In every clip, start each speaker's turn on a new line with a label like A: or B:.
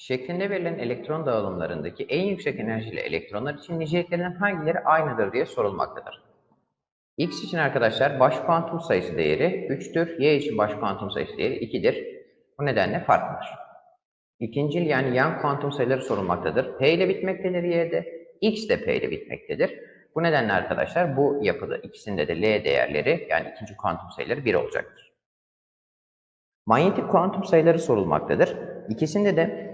A: Şeklinde verilen elektron dağılımlarındaki en yüksek enerjili elektronlar için niceliklerinden hangileri aynıdır diye sorulmaktadır. X için arkadaşlar baş kuantum sayısı değeri 3'tür. Y için baş kuantum sayısı değeri 2'dir. Bu nedenle farklıdır. İkincil yani yan kuantum sayıları sorulmaktadır. P ile bitmektedir Y'de. X de P ile bitmektedir. Bu nedenle arkadaşlar bu yapıda ikisinde de L değerleri yani ikinci kuantum sayıları 1 olacaktır. Manyetik kuantum sayıları sorulmaktadır. İkisinde de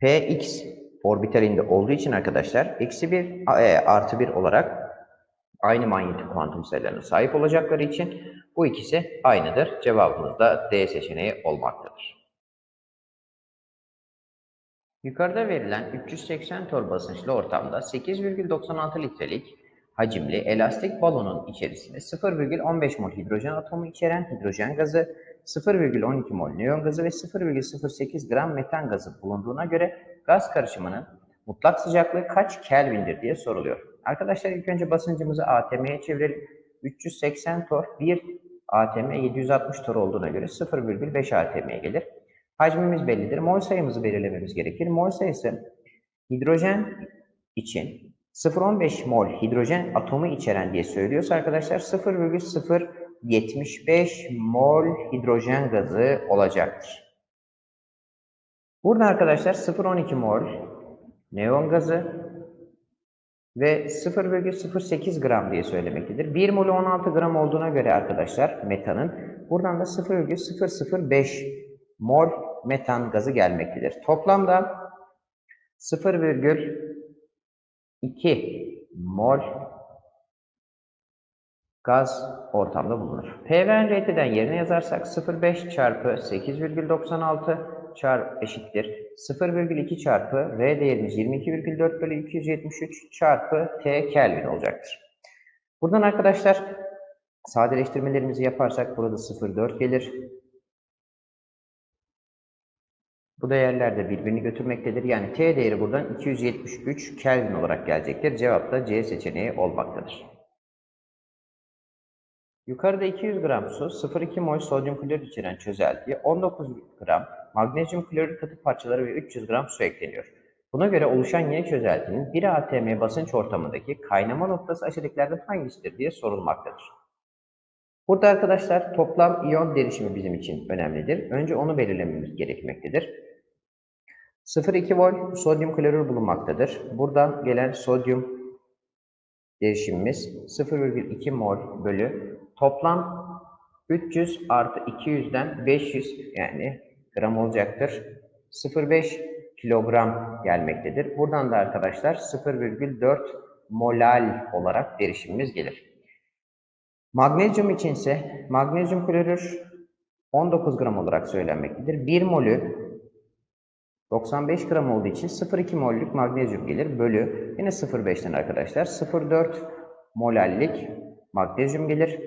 A: Px orbitalinde olduğu için arkadaşlar eksi 1 e, artı 1 olarak aynı manyetik kuantum sayılarına sahip olacakları için bu ikisi aynıdır. Cevabımız da D seçeneği olmaktadır. Yukarıda verilen 380 torr basınçlı ortamda 8,96 litrelik hacimli elastik balonun içerisinde 0,15 mol hidrojen atomu içeren hidrojen gazı, 0,12 mol neon gazı ve 0,08 gram metan gazı bulunduğuna göre gaz karışımının mutlak sıcaklığı kaç Kelvin'dir diye soruluyor. Arkadaşlar ilk önce basıncımızı ATM'ye çevirelim. 380 torr 1 ATM 760 torr olduğuna göre 0,5 ATM'ye gelir. Hacmimiz bellidir. Mol sayımızı belirlememiz gerekir. Mol sayısı hidrojen için 0,15 mol hidrojen atomu içeren diye söylüyorsa arkadaşlar 0,075 mol hidrojen gazı olacaktır. Burada arkadaşlar 0,12 mol neon gazı ve 0,08 gram diye söylemektedir. 1 molü 16 gram olduğuna göre arkadaşlar metanın buradan da 0,005 mol metan gazı gelmektedir. Toplamda 0,2 mol gaz ortamda bulunur. PVN RT'den yerine yazarsak 0,5 çarpı 8,96 çarpı eşittir. 0,2 çarpı R değerimiz 22,4 bölü 273 çarpı T Kelvin olacaktır. Buradan arkadaşlar sadeleştirmelerimizi yaparsak burada 0,4 gelir. Bu değerler de birbirini götürmektedir. Yani T değeri buradan 273 Kelvin olarak gelecektir. Cevap da C seçeneği olmaktadır. Yukarıda 200 gram su, 0,2 mol sodyum klorür içeren çözeltiye 19 gram magnezyum klorür katı parçaları ve 300 gram su ekleniyor. Buna göre oluşan yeni çözeltinin 1 atm basınç ortamındaki kaynama noktası aşağıdakilerden hangisidir diye sorulmaktadır. Burada arkadaşlar toplam iyon derişimi bizim için önemlidir. Önce onu belirlememiz gerekmektedir. 0,2 vol sodyum klorür bulunmaktadır. Buradan gelen sodyum derişimimiz 0,2 mol bölü toplam 300 artı 200'den 500 yani gram olacaktır. 0,5 kilogram gelmektedir. Buradan da arkadaşlar 0,4 molal olarak derişimimiz gelir. Magnezyum içinse magnezyum klorür 19 gram olarak söylenmektedir. 1 molü 95 gram olduğu için 0,2 mollük magnezyum gelir. Bölü yine 0,5'ten arkadaşlar 0,4 molallik magnezyum gelir.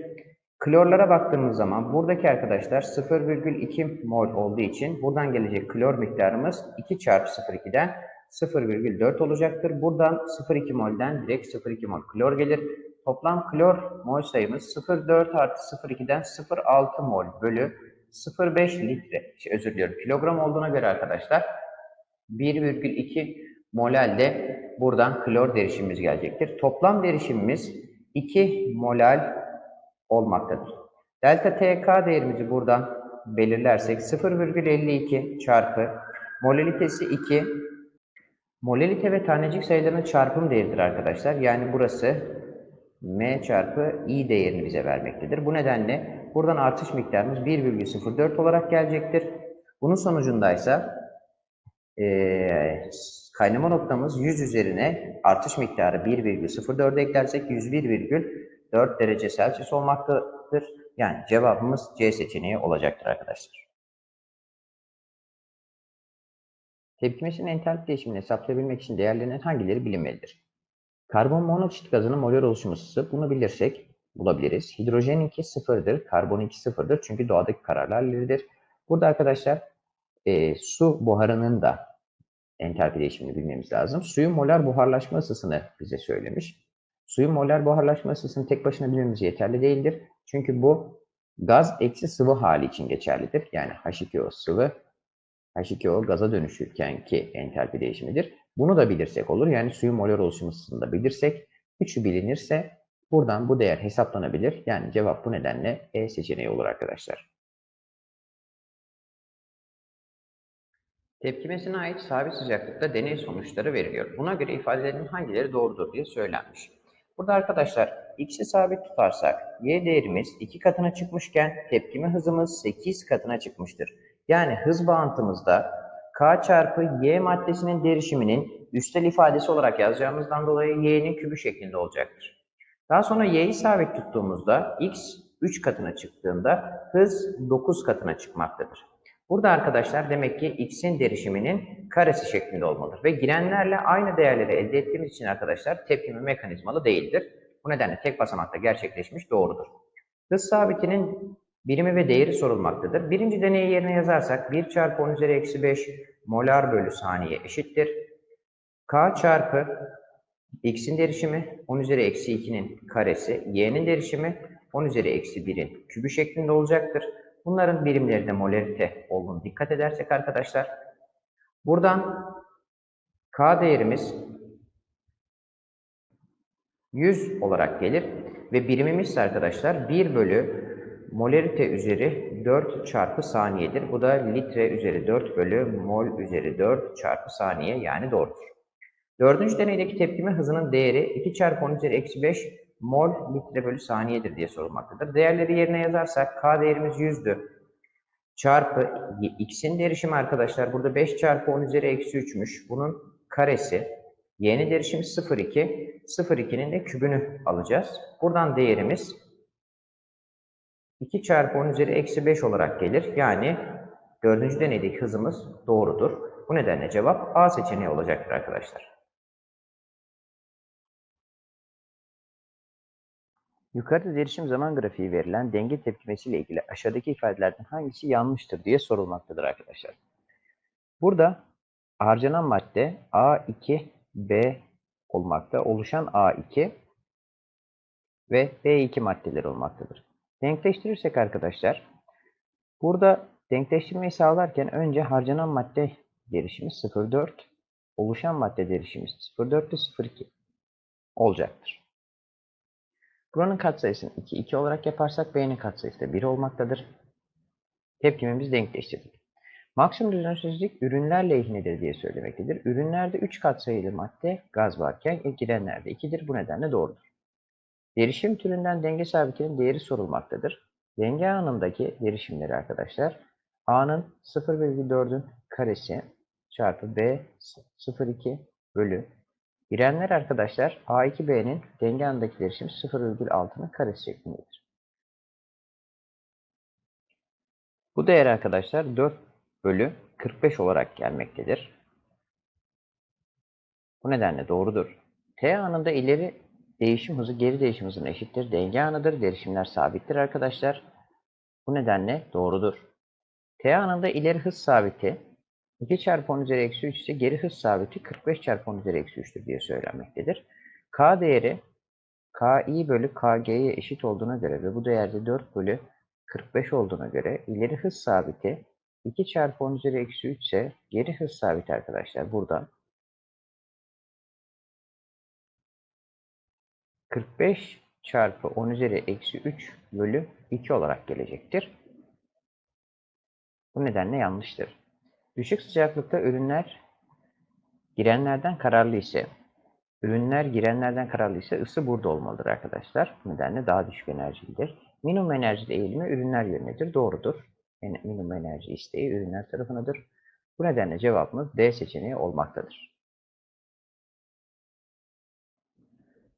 A: Klorlara baktığımız zaman buradaki arkadaşlar 0,2 mol olduğu için buradan gelecek klor miktarımız 2 çarpı 0,2'den 0,4 olacaktır. Buradan 0,2 molden direkt 0,2 mol klor gelir. Toplam klor mol sayımız 0,4 artı 0,2'den 0,6 mol bölü 0,5 litre. Şey, özür diliyorum kilogram olduğuna göre arkadaşlar 1,2 molal de buradan klor derişimimiz gelecektir. Toplam derişimimiz 2 molal olmaktadır. Delta TK değerimizi buradan belirlersek 0,52 çarpı molalitesi 2 molalite ve tanecik sayılarının çarpım değeridir arkadaşlar. Yani burası M çarpı I değerini bize vermektedir. Bu nedenle buradan artış miktarımız 1,04 olarak gelecektir. Bunun sonucundaysa e, kaynama noktamız 100 üzerine artış miktarı 1,04 eklersek 101,4 derece Celsius olmaktadır. Yani cevabımız C seçeneği olacaktır arkadaşlar. Tepkimesinin entalpi değişimini hesaplayabilmek için değerlerinin hangileri bilinmelidir? Karbon monoksit gazının molar oluşum ısısı bunu bilirsek bulabiliriz. Hidrojeninki sıfırdır, karbonunki sıfırdır çünkü doğadaki kararlar ilgilidir. Burada arkadaşlar e, su buharının da entalpi değişimini bilmemiz lazım. Suyun molar buharlaşma ısısını bize söylemiş. Suyun molar buharlaşma ısısını tek başına bilmemiz yeterli değildir. Çünkü bu gaz eksi sıvı hali için geçerlidir. Yani H2O sıvı H2O gaza dönüşürken ki entalpi değişimidir. Bunu da bilirsek olur. Yani suyun molar oluşumu da bilirsek, üçü bilinirse buradan bu değer hesaplanabilir. Yani cevap bu nedenle E seçeneği olur arkadaşlar. Tepkimesine ait sabit sıcaklıkta deney sonuçları veriliyor. Buna göre ifadelerin hangileri doğrudur diye söylenmiş. Burada arkadaşlar x'i sabit tutarsak y değerimiz 2 katına çıkmışken tepkime hızımız 8 katına çıkmıştır. Yani hız bağıntımızda k çarpı y maddesinin derişiminin üstel ifadesi olarak yazacağımızdan dolayı y'nin kübü şeklinde olacaktır. Daha sonra y'yi sabit tuttuğumuzda x 3 katına çıktığında hız 9 katına çıkmaktadır. Burada arkadaşlar demek ki x'in derişiminin karesi şeklinde olmalıdır. Ve girenlerle aynı değerleri elde ettiğimiz için arkadaşlar tepkime mekanizmalı değildir. Bu nedenle tek basamakta gerçekleşmiş doğrudur. Hız sabitinin birimi ve değeri sorulmaktadır. Birinci deneyi yerine yazarsak 1 çarpı 10 üzeri eksi 5 molar bölü saniye eşittir. K çarpı x'in derişimi 10 üzeri eksi 2'nin karesi, y'nin derişimi 10 üzeri eksi 1'in kübü şeklinde olacaktır. Bunların birimleri de molarite olduğunu dikkat edersek arkadaşlar. Buradan K değerimiz 100 olarak gelir ve birimimiz arkadaşlar 1 bölü molarite üzeri 4 çarpı saniyedir. Bu da litre üzeri 4 bölü mol üzeri 4 çarpı saniye yani doğrudur. Dördüncü deneydeki tepkime hızının değeri 2 çarpı 10 üzeri eksi 5 mol litre bölü saniyedir diye sorulmaktadır. Değerleri yerine yazarsak K değerimiz 100'dü. Çarpı X'in derişimi arkadaşlar burada 5 çarpı 10 üzeri eksi 3'müş. Bunun karesi. Y'nin derişimi 0,2. 0,2'nin de kübünü alacağız. Buradan değerimiz 2 çarpı 10 üzeri eksi 5 olarak gelir. Yani dördüncü deneydeki hızımız doğrudur. Bu nedenle cevap A seçeneği olacaktır arkadaşlar. Yukarıda derişim zaman grafiği verilen denge tepkimesiyle ilgili aşağıdaki ifadelerden hangisi yanlıştır diye sorulmaktadır arkadaşlar. Burada harcanan madde A2B olmakta, oluşan A2 ve B2 maddeler olmaktadır. Denkleştirirsek arkadaşlar, burada denkleştirmeyi sağlarken önce harcanan madde derişimi 0,4, oluşan madde derişimi 0,4 ve 0,2 olacaktır. Buranın katsayısını 2, 2 olarak yaparsak B'nin katsayısı da 1 olmaktadır. Tepkimimizi denkleştirdik. Maksimum düzensizlik ürünler lehinidir diye söylemektedir. Ürünlerde 3 katsayılı madde gaz varken e, girenlerde 2'dir. Bu nedenle doğrudur. Derişim türünden denge sabitinin değeri sorulmaktadır. Denge anındaki derişimleri arkadaşlar A'nın 0,4'ün karesi çarpı B 0,2 bölü Girenler arkadaşlar A2B'nin denge anındaki derişim 0,6'nın karesi şeklindedir. Bu değer arkadaşlar 4 bölü 45 olarak gelmektedir. Bu nedenle doğrudur. T anında ileri değişim hızı geri değişim hızına eşittir. Denge anıdır. Derişimler sabittir arkadaşlar. Bu nedenle doğrudur. T anında ileri hız sabiti 2 çarpı 10 üzeri eksi 3 ise geri hız sabiti 45 çarpı 10 üzeri eksi 3'tür diye söylenmektedir. K değeri KI bölü KG'ye eşit olduğuna göre ve bu değerde 4 bölü 45 olduğuna göre ileri hız sabiti 2 çarpı 10 üzeri eksi 3 ise geri hız sabiti arkadaşlar burada 45 çarpı 10 üzeri eksi 3 bölü 2 olarak gelecektir. Bu nedenle yanlıştır. Düşük sıcaklıkta ürünler girenlerden kararlı ise, ürünler girenlerden kararlı ise ısı burada olmalıdır arkadaşlar. Bu nedenle daha düşük enerjilidir. Minimum enerji eğilimi ürünler yönündedir. Doğrudur. Yani minimum enerji isteği ürünler tarafındadır. Bu nedenle cevabımız D seçeneği olmaktadır.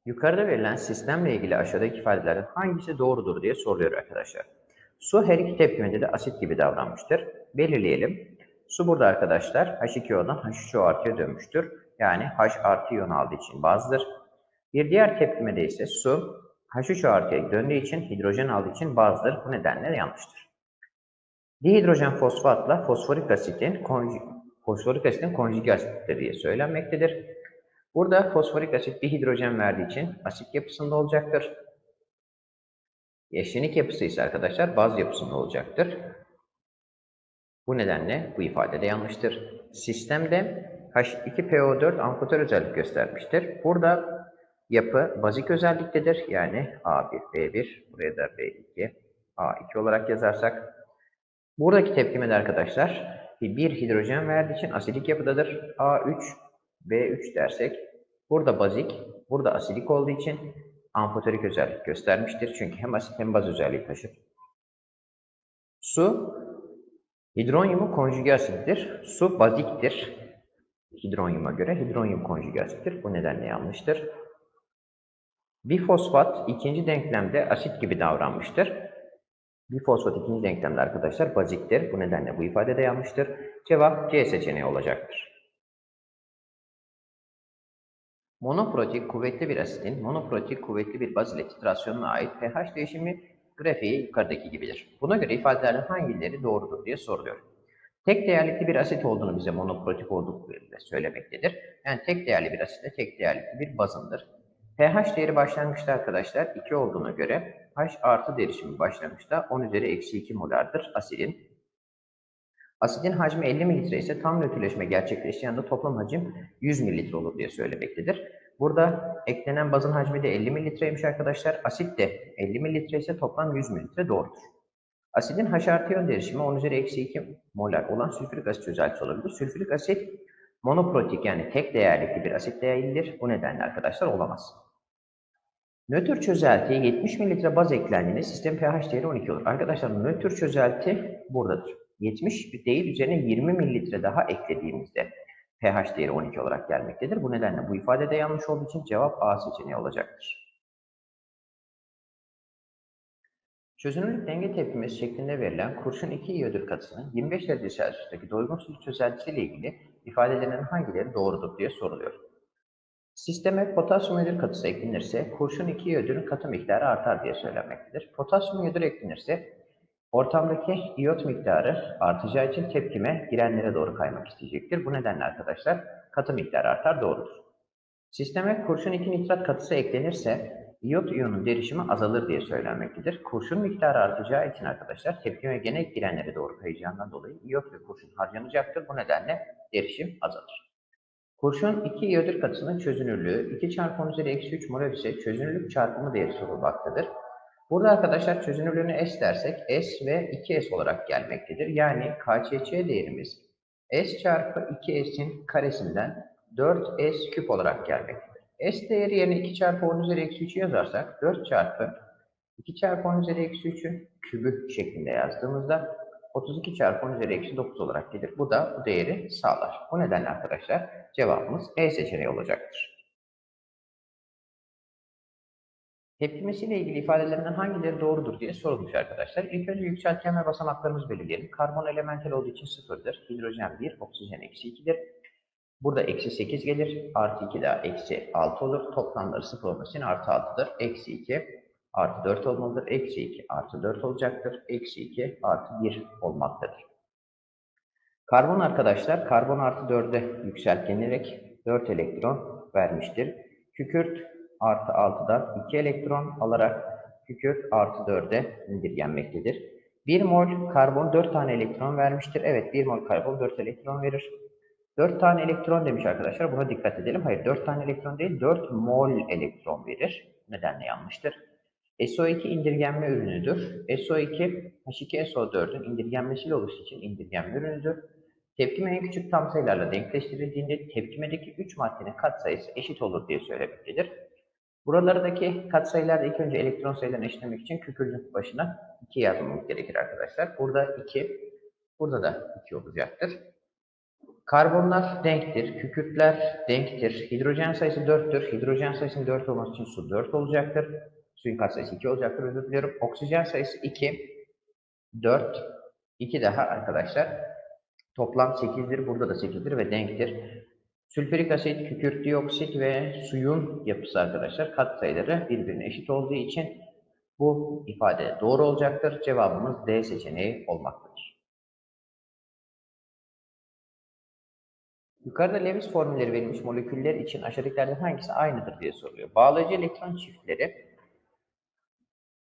A: Yukarıda verilen sistemle ilgili aşağıdaki ifadelerden hangisi doğrudur diye soruyor arkadaşlar. Su her iki tepkimede de asit gibi davranmıştır. Belirleyelim. Su burada arkadaşlar H2O'dan H3O artıya dönmüştür. Yani H artı iyon aldığı için bazıdır. Bir diğer tepkimede ise su H3O artıya döndüğü için hidrojen aldığı için bazıdır. Bu nedenle yanlıştır. Dihidrojen fosfatla fosforik asitin konj fosforik asitin konjüge asittir diye söylenmektedir. Burada fosforik asit bir hidrojen verdiği için asit yapısında olacaktır. Eşlenik yapısı ise arkadaşlar baz yapısında olacaktır. Bu nedenle bu ifade de yanlıştır. Sistemde H2PO4 amfotör özellik göstermiştir. Burada yapı bazik özelliktedir. Yani A1, B1, buraya da B2, A2 olarak yazarsak. Buradaki tepkime de arkadaşlar bir hidrojen verdiği için asidik yapıdadır. A3, B3 dersek burada bazik, burada asidik olduğu için amfoterik özellik göstermiştir. Çünkü hem asit hem baz özelliği taşır. Su hidronyumu konjüge asittir. Su baziktir. Hidronyuma göre hidronyum konjüge asittir. Bu nedenle yanlıştır. Bifosfat ikinci denklemde asit gibi davranmıştır. Bifosfat ikinci denklemde arkadaşlar baziktir. Bu nedenle bu ifade de yanlıştır. Cevap C seçeneği olacaktır. Monoprotik kuvvetli bir asitin monoprotik kuvvetli bir baz ile titrasyonuna ait pH değişimi grafiği yukarıdaki gibidir. Buna göre ifadelerden hangileri doğrudur diye soruluyor. Tek değerlikli bir asit olduğunu bize monoprotik olduklarıyla söylemektedir. Yani tek değerli bir asit de tek değerlikli bir bazındır. pH değeri başlangıçta arkadaşlar 2 olduğuna göre H artı derişimi başlangıçta 10 üzeri eksi 2 molardır asidin. Asidin hacmi 50 mililitre ise tam nötrleşme gerçekleştiği anda toplam hacim 100 mililitre olur diye söylemektedir. Burada eklenen bazın hacmi de 50 mililitreymiş arkadaşlar. Asit de 50 mililitre ise toplam 100 mililitre doğrudur. Asidin H artı yön derişimi 10 üzeri eksi 2 molar olan sülfürik asit çözeltisi olabilir. Sülfürik asit monoprotik yani tek değerlikli bir asit değildir. Bu nedenle arkadaşlar olamaz. Nötr çözeltiye 70 mililitre baz eklendiğinde sistem pH değeri 12 olur. Arkadaşlar nötr çözelti buradadır. 70 değil üzerine 20 mililitre daha eklediğimizde pH değeri 12 olarak gelmektedir. Bu nedenle bu ifade de yanlış olduğu için cevap A seçeneği olacaktır. Çözünürlük denge tepkimesi şeklinde verilen kurşun 2 iyodür katısının 25 derece Celsius'taki doygun su çözeltisiyle ilgili ifadelerinin hangileri doğrudur diye soruluyor. Sisteme potasyum iyodür katısı eklenirse kurşun 2 iyodürün katı miktarı artar diye söylenmektedir. Potasyum iyodür eklenirse ortamdaki iyot miktarı artacağı için tepkime girenlere doğru kaymak isteyecektir. Bu nedenle arkadaşlar katı miktarı artar doğrudur. Sisteme kurşun 2 nitrat katısı eklenirse iyot iyonun derişimi azalır diye söylenmektedir. Kurşun miktarı artacağı için arkadaşlar tepkime gene girenlere doğru kayacağından dolayı iyot ve kurşun harcanacaktır. Bu nedenle derişim azalır. Kurşun 2 iyodür katısının çözünürlüğü 2 çarpı 10 üzeri eksi 3 mol ise çözünürlük çarpımı değeri sorulmaktadır. Burada arkadaşlar çözünürlüğünü S dersek S ve 2S olarak gelmektedir. Yani KÇÇ değerimiz S çarpı 2S'in karesinden 4S küp olarak gelmektedir. S değeri yerine 2 çarpı 10 üzeri eksi 3'ü yazarsak 4 çarpı 2 çarpı 10 üzeri eksi 3'ün kübü şeklinde yazdığımızda 32 çarpı 10 üzeri eksi 9 olarak gelir. Bu da bu değeri sağlar. Bu nedenle arkadaşlar cevabımız E seçeneği olacaktır. Tepkimesiyle ilgili ifadelerinden hangileri doğrudur diye sorulmuş arkadaşlar. İlk önce yükseltgen ve basamaklarımızı belirleyelim. Karbon elementel olduğu için sıfırdır. Hidrojen 1, oksijen eksi 2'dir. Burada eksi 8 gelir. Artı 2 daha eksi 6 olur. Toplamları sıfır olması için artı 6'dır. Eksi 2 artı 4 olmalıdır. Eksi 2 artı 4 olacaktır. Eksi 2 artı 1 olmaktadır. Karbon arkadaşlar karbon artı 4'e yükseltgenerek 4 elektron vermiştir. Kükürt artı 6'dan 2 elektron alarak kükürt artı 4'e indirgenmektedir. 1 mol karbon 4 tane elektron vermiştir. Evet 1 mol karbon 4 elektron verir. 4 tane elektron demiş arkadaşlar. Buna dikkat edelim. Hayır 4 tane elektron değil 4 mol elektron verir. Nedenle yanlıştır. SO2 indirgenme ürünüdür. SO2 H2SO4'ün indirgenmesiyle oluştuğu için indirgenme ürünüdür. Tepkime en küçük tam sayılarla denkleştirildiğinde tepkimedeki 3 maddenin katsayısı eşit olur diye söylemektedir. Buralardaki katsayılarda ilk önce elektron sayılarını eşitlemek için kükürdün başına 2 yazmamız gerekir arkadaşlar. Burada 2, burada da 2 olacaktır. Karbonlar denktir, kükürtler denktir, hidrojen sayısı 4'tür. Hidrojen sayısının 4 olması için su 4 olacaktır. Suyun katsayısı 2 olacaktır özür diliyorum. Oksijen sayısı 2, 4, 2 daha arkadaşlar. Toplam 8'dir, burada da 8'dir ve denktir. Sülfürik asit, kükürt dioksit ve suyun yapısı arkadaşlar katsayıları birbirine eşit olduğu için bu ifade doğru olacaktır. Cevabımız D seçeneği olmaktadır. Yukarıda Lewis formülleri verilmiş moleküller için aşağıdakilerden hangisi aynıdır diye soruluyor. Bağlayıcı elektron çiftleri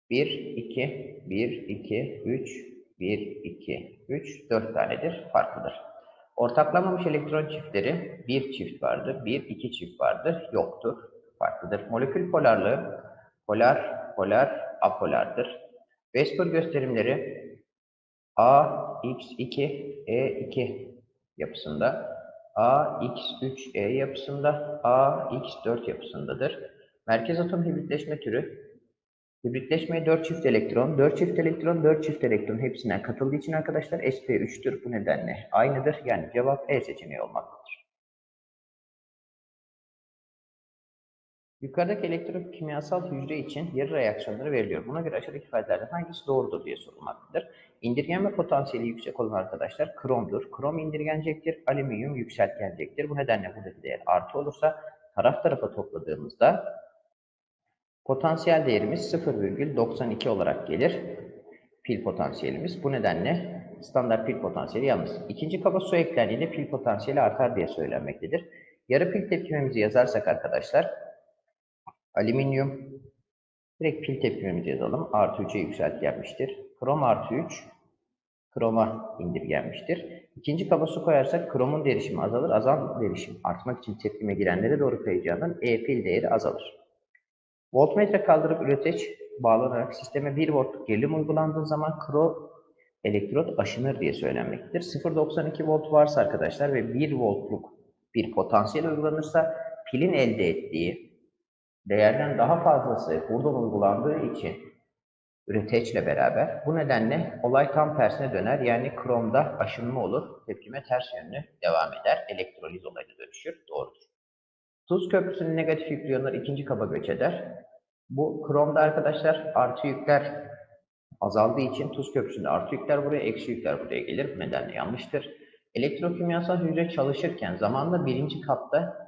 A: 1, 2, 1, 2, 3, 1, 2, 3, 4 tanedir. Farklıdır. Ortaklanmamış elektron çiftleri bir çift vardır, bir iki çift vardır, yoktur, farklıdır. Molekül polarlığı polar, polar, apolardır. Vesper gösterimleri A, X2, E2 yapısında, A, X3, E yapısında, A, X4 yapısındadır. Merkez atom hibritleşme türü Hibritleşmeye 4 çift elektron, 4 çift elektron, 4 çift elektron hepsinden katıldığı için arkadaşlar sp3'tür. Bu nedenle aynıdır. Yani cevap E seçeneği olmaktadır. Yukarıdaki elektrokimyasal hücre için yarı reaksiyonları veriliyor. Buna göre aşağıdaki ifadelerden hangisi doğrudur diye sorulmaktadır. İndirgenme potansiyeli yüksek olan arkadaşlar kromdur. Krom indirgenecektir, alüminyum yükseltgenecektir. Bu nedenle buradaki değer artı olursa taraf tarafa topladığımızda Potansiyel değerimiz 0,92 olarak gelir. Pil potansiyelimiz. Bu nedenle standart pil potansiyeli yalnız. İkinci kaba su eklendiğinde pil potansiyeli artar diye söylenmektedir. Yarı pil tepkimemizi yazarsak arkadaşlar alüminyum direkt pil tepkimemizi yazalım. Artı 3'e yükseltgenmiştir. Krom artı 3 kroma indirgenmiştir. İkinci kaba su koyarsak kromun derişimi azalır. Azal derişim artmak için tepkime girenlere doğru kayacağından E pil değeri azalır. Voltmetre kaldırıp üreteç bağlanarak sisteme 1 voltluk gerilim uygulandığı zaman kro elektrot aşınır diye söylenmektedir. 0.92 volt varsa arkadaşlar ve 1 voltluk bir potansiyel uygulanırsa pilin elde ettiği değerden daha fazlası buradan uygulandığı için üreteçle beraber bu nedenle olay tam tersine döner. Yani kromda aşınma olur. Tepkime ters yönlü devam eder. Elektroliz olayına dönüşür. Doğrudur. Tuz köprüsünün negatif yüklü iyonlar ikinci kaba göç eder. Bu kromda arkadaşlar artı yükler azaldığı için tuz köprüsünde artı yükler buraya, eksi yükler buraya gelir. Bu nedenle yanlıştır. Elektrokimyasal hücre çalışırken zamanla birinci kapta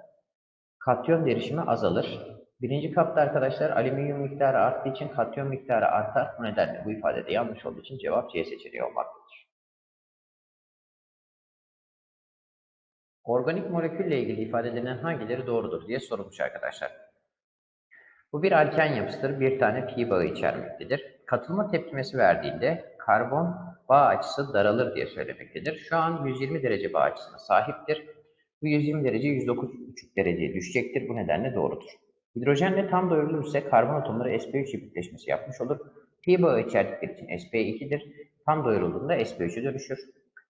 A: katyon derişimi azalır. Birinci kapta arkadaşlar alüminyum miktarı arttığı için katyon miktarı artar. Bu nedenle bu ifadede yanlış olduğu için cevap C seçeneği olmaktadır. Organik molekülle ilgili ifade hangileri doğrudur diye sorulmuş arkadaşlar. Bu bir alken yapısıdır. Bir tane pi bağı içermektedir. Katılma tepkimesi verdiğinde karbon bağ açısı daralır diye söylemektedir. Şu an 120 derece bağ açısına sahiptir. Bu 120 derece 109,5 dereceye düşecektir. Bu nedenle doğrudur. Hidrojenle tam doyurulursa karbon atomları sp3 hibritleşmesi yapmış olur. Pi bağı içerdikleri için sp2'dir. Tam doyurulduğunda sp3'e dönüşür.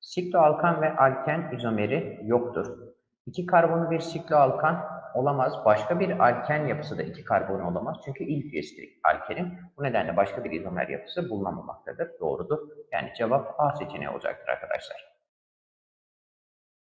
A: Sikloalkan ve alken izomeri yoktur. İki karbonlu bir sikloalkan olamaz. Başka bir alken yapısı da iki karbon olamaz. Çünkü ilk üyesidir alkenin. Bu nedenle başka bir izomer yapısı bulunamamaktadır. Doğrudur. Yani cevap A seçeneği olacaktır arkadaşlar.